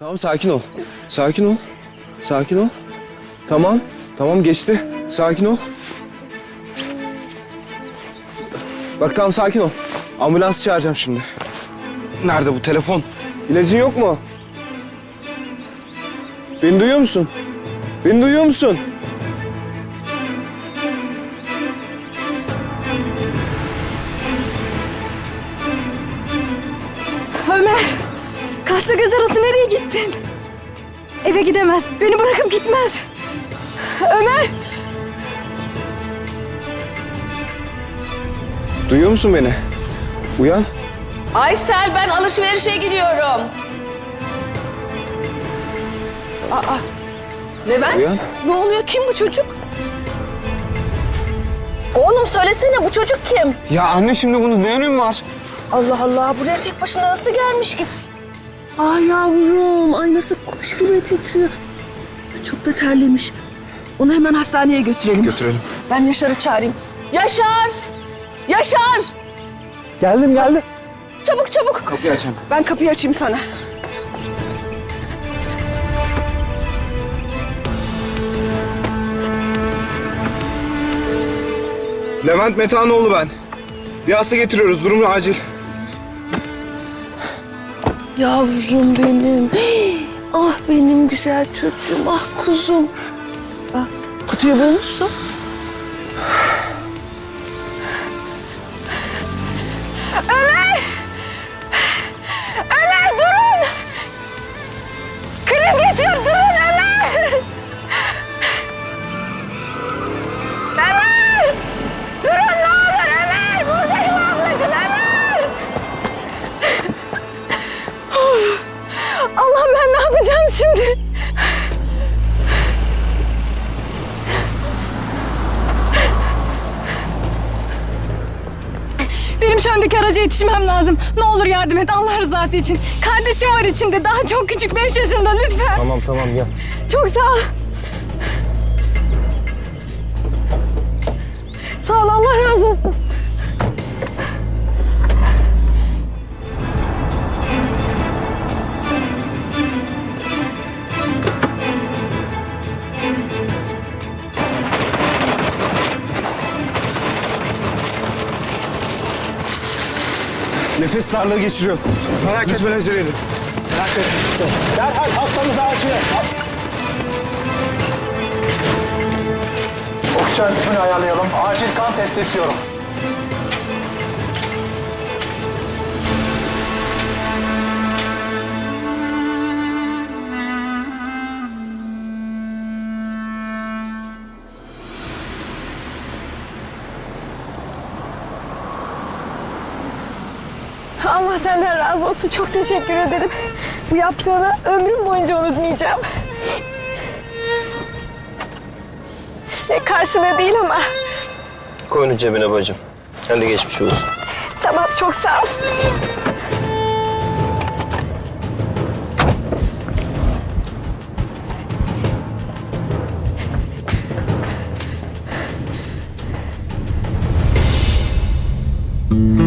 Tamam sakin ol. Sakin ol. Sakin ol. Tamam. Tamam geçti. Sakin ol. Bak tamam sakin ol. Ambulans çağıracağım şimdi. Nerede bu telefon? İlacın yok mu? Beni duyuyor musun? Beni duyuyor musun? Ömer, kaşla göz arası nereye gittin? Eve gidemez, beni bırakıp gitmez. Ömer, Duyuyor musun beni? Uyan. Aysel ben alışverişe gidiyorum. Aa, Levent Uyan. ne oluyor kim bu çocuk? Oğlum söylesene bu çocuk kim? Ya anne şimdi bunun ne önemi var? Allah Allah buraya tek başına nasıl gelmiş ki? Ay yavrum ay nasıl kuş gibi titriyor. Çok da terlemiş. Onu hemen hastaneye götürelim. Götürelim. Ben Yaşar'ı çağırayım. Yaşar! Yaşar! Geldim geldim. Çabuk çabuk. Kapıyı açalım. Ben kapıyı açayım sana. Levent Metanoğlu ben. Bir hasta getiriyoruz. Durum acil. Yavrum benim. Ah benim güzel çocuğum. Ah kuzum. Ah, kutuyu bulmuşsun. Yapacağım şimdi? Benim şu andaki araca yetişmem lazım. Ne olur yardım et Allah rızası için. Kardeşim var içinde. Daha çok küçük 5 yaşında lütfen. Tamam tamam gel. Çok sağ ol. Sağ ol Allah razı olsun. Nefes darlığı geçiriyor. Merak Lütfen acele edin. Derhal hastamızı acile. Oksijen tüpünü ayarlayalım. Acil kan testi istiyorum. Allah senden razı olsun. Çok teşekkür ederim. Bu yaptığını ömrüm boyunca unutmayacağım. Şey karşılığı değil ama. Koyunu cebine bacım. Sen de geçmiş olsun. Tamam çok sağ ol. Mm-hmm.